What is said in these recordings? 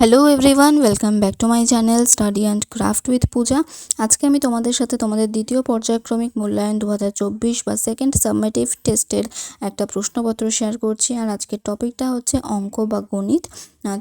Hello everyone welcome back to my channel study and craft with Puja আজকে আমি তোমাদের সাথে তোমাদের দ্বিতীয় পর্যায়ক্রমিক মূল্যায়ন দু হাজার চব্বিশ বা সেকেন্ড সাবমেটিভ টেস্টের একটা প্রশ্নপত্র শেয়ার করছি। আর আজকের টপিকটা হচ্ছে অঙ্ক বা গণিত।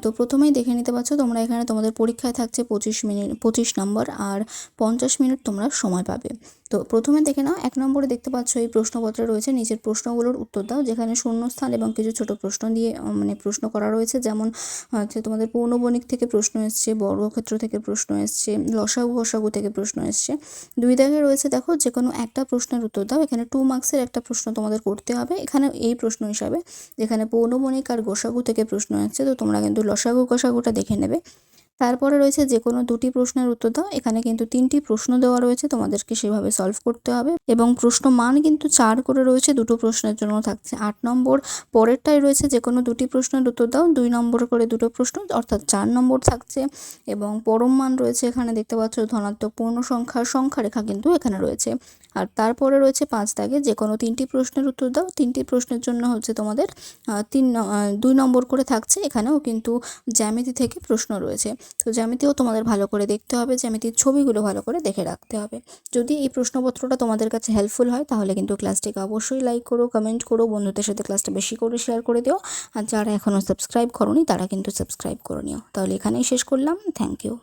তো প্রথমেই দেখে নিতে পারছ, তোমরা এখানে তোমাদের পরীক্ষায় থাকছে পঁচিশ মিনিট, পঁচিশ নম্বর আর পঞ্চাশ মিনিট তোমরা সময় পাবে। তো প্রথমে দেখে নাও, এক নম্বরে দেখতে পাচ্ছ এই প্রশ্নপত্রে রয়েছে নিচের প্রশ্নগুলোর উত্তর দাও, যেখানে শূন্যস্থান এবং কিছু ছোট প্রশ্ন দিয়ে মানে প্রশ্ন করা রয়েছে। যেমন, হচ্ছে তোমাদের পৌনবণিক থেকে প্রশ্ন এসছে, বর্গক্ষেত্র থেকে প্রশ্ন এসছে, লসাগু, হসাগু থেকে প্রশ্ন এসছে। দুই দাগে রয়েছে দেখো, যে কোনো একটা প্রশ্নের উত্তর দাও। এখানে টু মার্কসের একটা প্রশ্ন তোমাদের করতে হবে। এখানে এই প্রশ্ন হিসাবে, যেখানে পৌনবণিক আর গোসাগু থেকে প্রশ্ন এসছে, তো তোমরা কিন্তু লসাগু, গোসাগুটা দেখে নেবে। তারপরে রয়েছে যে কোনো দুটি প্রশ্নের উত্তর দাও। এখানে কিন্তু তিনটি প্রশ্ন দেওয়া রয়েছে, তোমাদেরকে সেভাবে সলভ করতে হবে। এবং প্রশ্ন মান কিন্তু চার করে রয়েছে, দুটো প্রশ্নের জন্য থাকছে আট নম্বর। পরেরটাই রয়েছে যে কোনো দুটি প্রশ্নের উত্তর দাও, দুই নম্বর করে দুটো প্রশ্ন, অর্থাৎ চার নম্বর থাকছে। এবং পরম মান রয়েছে এখানে দেখতে পাচ্ছ, ধনাত্মক পূর্ণ সংখ্যার সংখ্যা রেখা কিন্তু এখানে রয়েছে। আর তারপরে রয়েছে পাঁচ দাগে যে কোনো তিনটি প্রশ্নের উত্তর দাও, তিনটি প্রশ্নের জন্য হচ্ছে তোমাদের তিন দুই নম্বর করে থাকছে। এখানেও কিন্তু জ্যামিতি থেকে প্রশ্ন রয়েছে। তো জ্যামিতিও তোমাদের ভালো করে দেখতে হবে, জ্যামিতির ছবিগুলো ভালো করে দেখে রাখতে হবে। যদি এই প্রশ্নপত্রটা তোমাদের কাছে হেল্পফুল হয়, তাহলে কিন্তু ক্লাসটিকে অবশ্যই লাইক করো কমেন্ট করো, বন্ধুদের সাথে ক্লাসটা বেশি করে শেয়ার করে দিও। আর যারা এখনও সাবস্ক্রাইব করনি, তারা কিন্তু সাবস্ক্রাইব করে নিও। তাহলে এখানেই শেষ করলাম। Thank you